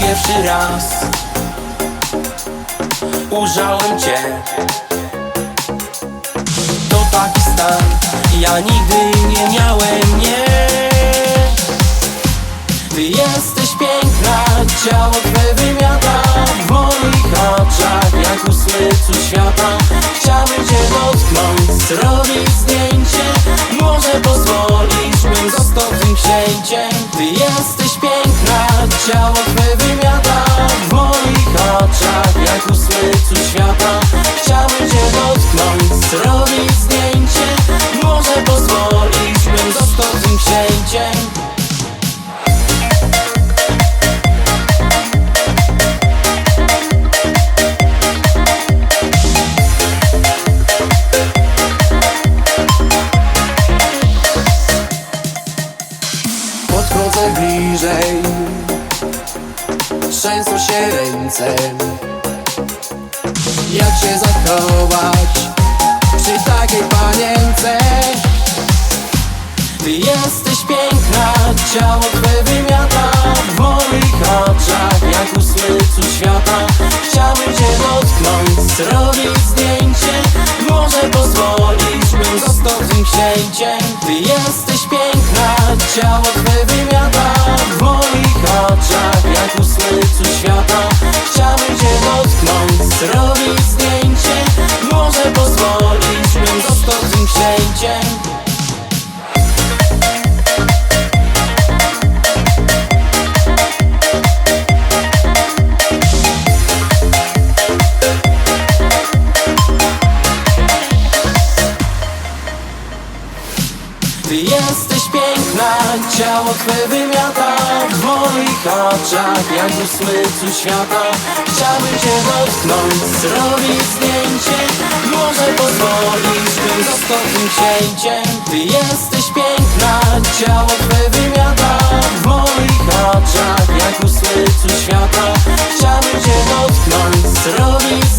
pierwszy raz. Ujrzałem cię. To taki stan. Ja nigdy nie miałem, nie. Ty jesteś piękna Ciało twe wymiata. W moich oczach Jak ósmy cud świata. Chciałbym cię dotknąć Zrobić zdjęcie. Może pozwolisz Bym został tym księciem. Ty jesteś piękna Ciało twe wymiata W moich oczach Jak ósmy cud świata. Chciałbym cię dotknąć Zrobić zdjęcie. Może pozwolisz Bym został tym księciem Podchodzę bliżej Trzęsą się ręce. Jak się zachować Przy takiej panience? Ty jesteś piękna, ciało twe wymiata. W moich oczach jak ósmy cud świata Chciałbym cię dotknąć, zrobić zdjęcie Może pozwolisz, bym został tym księciem. Ty jesteś piękna, ciało twe zdjęcie Może pozwolisz, bym został tym księciem Ty piękna, Ciało twe wymiata. W moich oczach Jak u smycu świata. Chciałbym cię dotknąć, zrobić zdjęcie. Może pozwolisz, bym został tym księciem Ty jesteś piękna, ciało twe wymiata. W moich oczach, jak u smycu świata. Chciałbym cię dotknąć, zrobić